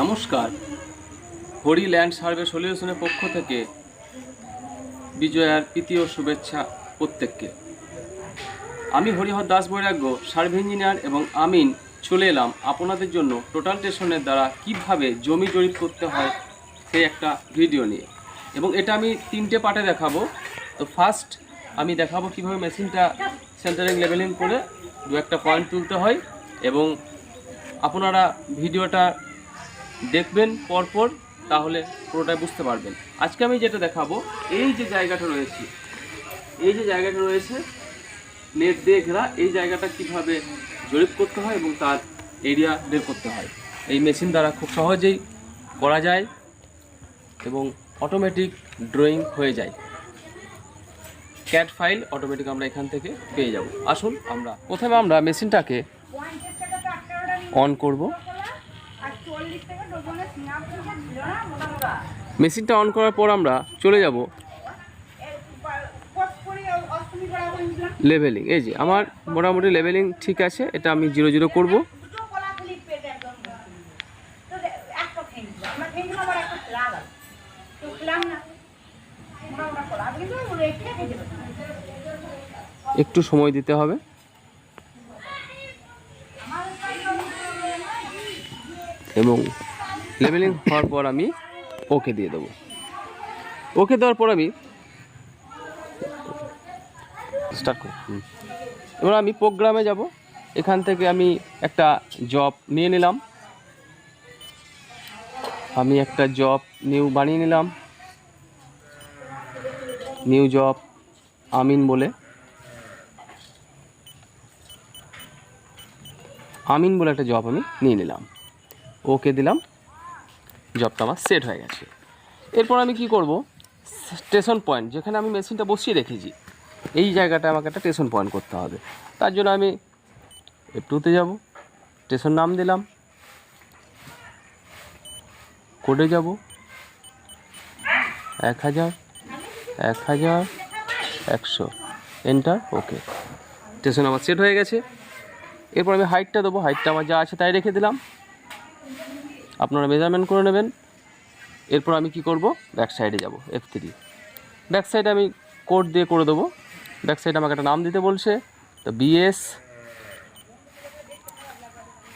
নমস্কার। Hari land survey সলিউশনের পক্ষ থেকে বিজয়ার ও শুভেচ্ছা প্রত্যেককে। আমি হরিহর দাস বৈরাগ্য সার্ভে ইঞ্জিনিয়ার এবং আমিন চলে এলাম আপনাদের জন্য টোটাল স্টেশনের দ্বারা কীভাবে জমি জরিপ করতে হয় সেই একটা ভিডিও নিয়ে। এবং এটা আমি তিনটে পার্টে দেখাবো। তো ফার্স্ট আমি দেখাবো কীভাবে মেশিনটা সেন্টারিং লেভেলিং করে দু একটা পয়েন্ট তুলতে হয় এবং আপনারা ভিডিওটা দেখবেন পরপর, তাহলে পুরোটাই বুঝতে পারবেন। আজকে আমি যেটা দেখাবো, এই যে জায়গাটা রয়েছে, এই যে জায়গাটা রয়েছে, নেট দিয়ে ঘেরা, এই জায়গাটা কীভাবে জরিপ করতে হয় এবং তার এরিয়া বের করতে হয়। এই মেশিন দ্বারা খুব সহজেই করা যায় এবং অটোমেটিক ড্রয়িং হয়ে যায়। ক্যাট ফাইল অটোমেটিক আমরা এখান থেকে পেয়ে যাব। আসুন আমরা, প্রথমে আমরা মেশিনটাকে অন করব। মেশিনটা অন করার পর আমরা চলে যাব লেভেলিং এই যে, আমার মোটামুটি লেভেলিং ঠিক আছে, এটা আমি জিরো জিরো করব। একটু সময় দিতে হবে। এবং লেভেলিং হওয়ার পর আমি ওকে দিয়ে দেবো। ওকে দেওয়ার পর আমি স্টার্ট করি। এবার আমি প্রোগ্রামে যাব। এখান থেকে আমি একটা জব নিয়ে নিলাম। আমি একটা জব নিউ বানিয়ে নিলাম। নিউ জব আমিন বলে। আমিন বলে একটা জব আমি নিয়ে নিলাম। ওকে দিলাম। জবটা আমার সেট হয়ে গেছে। এরপর আমি কি করব? স্টেশন পয়েন্ট, যেখানে আমি মেশিনটা বসিয়ে রেখেছি। এই জায়গাটা আমাকে একটা স্টেশন পয়েন্ট করতে হবে। তার জন্য আমি একটুতে যাব। স্টেশন নাম দিলাম। কোডে যাব। এক হাজার এক হাজার, একশো। এন্টার ওকে স্টেশন আমার সেট হয়ে গেছে। এরপর আমি হাইটটা দেবো। হাইটটা আমার যা আছে তাই রেখে দিলাম। আপনারা মেজারমেন্ট করে নেবেন। এরপর আমি কি করব? ব্যাক সাইডে যাব এফ থ্রি ব্যাক সাইডে আমি কোড দিয়ে করে দেবো। ব্যাক সাইডে আমাকে একটা নাম দিতে বলছে, তো BS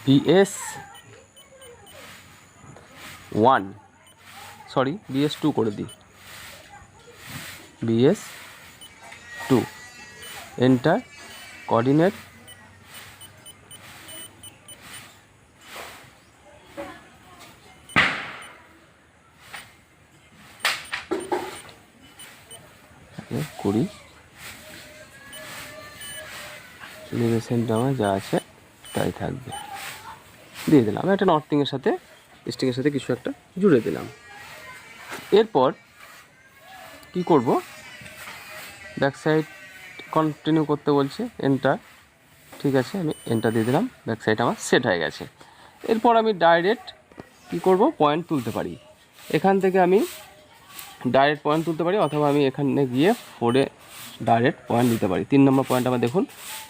BS one sorry BS two করে দিই। বিএস টু এন্টার কোঅর্ডিনেট কুড়ি। এলিভেশনটা আমার যা আছে, তাই থাকবে। দিয়ে দিলাম। একটা নর্থিংয়ের সাথে স্টিংয়ের সাথে কিছু একটা জুড়ে দিলাম। এরপর কি করব? ব্যাক সাইড কন্টিনিউ করতে বলছে এন্টার ঠিক আছে, আমি এন্টার দিয়ে দিলাম। ব্যাক সাইড আমার সেট হয়ে গেছে। এরপর আমি ডাইরেক্ট কি করব? পয়েন্ট তুলতে পারি। এখান থেকে আমি ডাইরেক্ট পয়েন্ট তুলতে পারি অথবা আমি এখানে গিয়ে ফোরে ডাইরেক্ট পয়েন্ট দিতে পারি। তিন নম্বর পয়েন্ট আমার দেখুন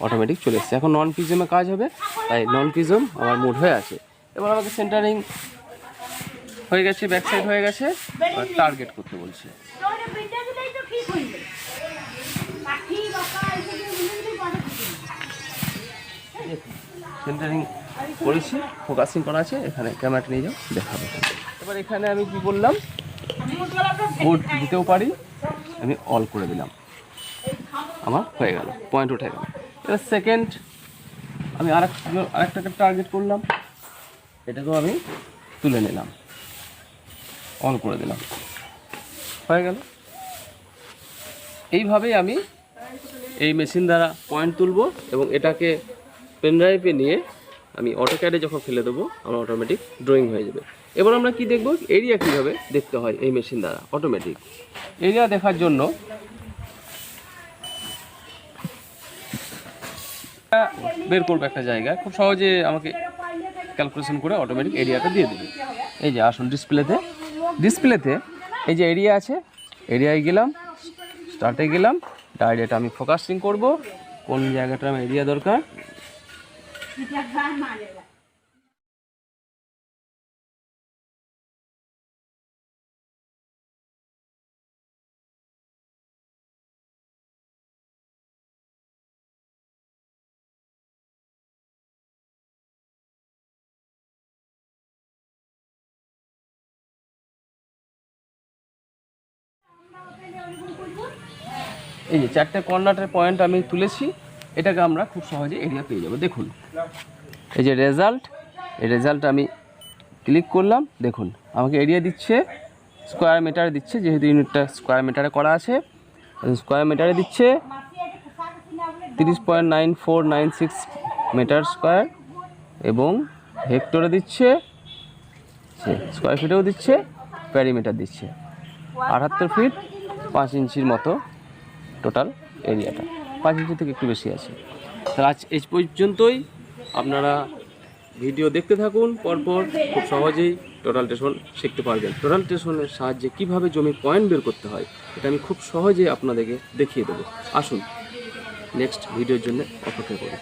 অটোমেটিক চলে এসছে। এখন নন পিজমে কাজ হবে, তাই নন পিজম আমার মুড হয়ে আছে। এবার আমাকে সেন্টারিং হয়ে গেছে ব্যাক সাইড হয়ে গেছে, আর টার্গেট করতে বলছে। সেন্টারিং করেছি ফোকাসিং করা আছে, এখানে ক্যামেরাটা নিয়ে যাও, দেখাবো। এবার এখানে আমি কি বললাম? বোর্ড দিতেও পারি, আমি অল করে দিলাম। আমার হয়ে গেল পয়েন্ট উঠে গেল। এবার সেকেন্ড আমি আর আরেকটাকে টার্গেট করলাম, এটাকেও আমি তুলে নিলাম। অল করে দিলাম। হয়ে গেল। এইভাবেই আমি এই মেশিন দ্বারা পয়েন্ট তুলবো এবং এটাকে পেনড্রাইভে নিয়ে আমি অটোক্যাডে যখন ফেলে দেবো, আমার অটোমেটিক ড্রয়িং হয়ে যাবে। এবার আমরা কি দেখব? এরিয়া কীভাবে দেখতে হয় এই মেশিন দ্বারা? অটোমেটিক এরিয়া দেখার জন্য বের করব একটা জায়গা খুব সহজে আমাকে ক্যালকুলেশন করে অটোমেটিক এরিয়াটা দিয়ে দেবে। এই যে আসুন ডিসপ্লেতে ডিসপ্লেতে এই যে এরিয়া আছে এরিয়ায় গেলাম স্টার্টে গেলাম ডাইরেক্ট আমি ফোকাসিং করব। কোন জায়গাটা আমার এরিয়া দরকার? এই যে চারটে কর্নাটের পয়েন্ট আমি তুলেছি। এটাকে আমরা খুব সহজে এরিয়া পেয়ে যাব। দেখুন। এই যে রেজাল্ট এই রেজাল্ট আমি ক্লিক করলাম। দেখুন, আমাকে এরিয়া দিচ্ছে স্কোয়ার মিটারে দিচ্ছে, যেহেতু ইউনিটটা স্কোয়ার মিটারে করা আছে স্কোয়ার মিটারে দিচ্ছে তিরিশ point nine four nine six metre square এবং হেক্টরে দিচ্ছে স্কোয়ার ফিটেও দিচ্ছে প্যারিমিটার দিচ্ছে। আটাত্তর ফিট পাঁচ ইঞ্চির মতো টোটাল এরিয়াটা পাঁচ ইঞ্চি থেকে একটু বেশি আছে। তাহলে আজ এই পর্যন্তই। আপনারা ভিডিও দেখতে থাকুন, পরপর খুব সহজেই টোটাল টেশন শিখতে পারবেন। টোটাল টেশনের সাহায্যে কীভাবে জমি পয়েন্ট বের করতে হয়, এটা আমি খুব সহজেই আপনাদেরকে দেখিয়ে দেবো। আসুন, নেক্সট ভিডিওর জন্য অপেক্ষা করি।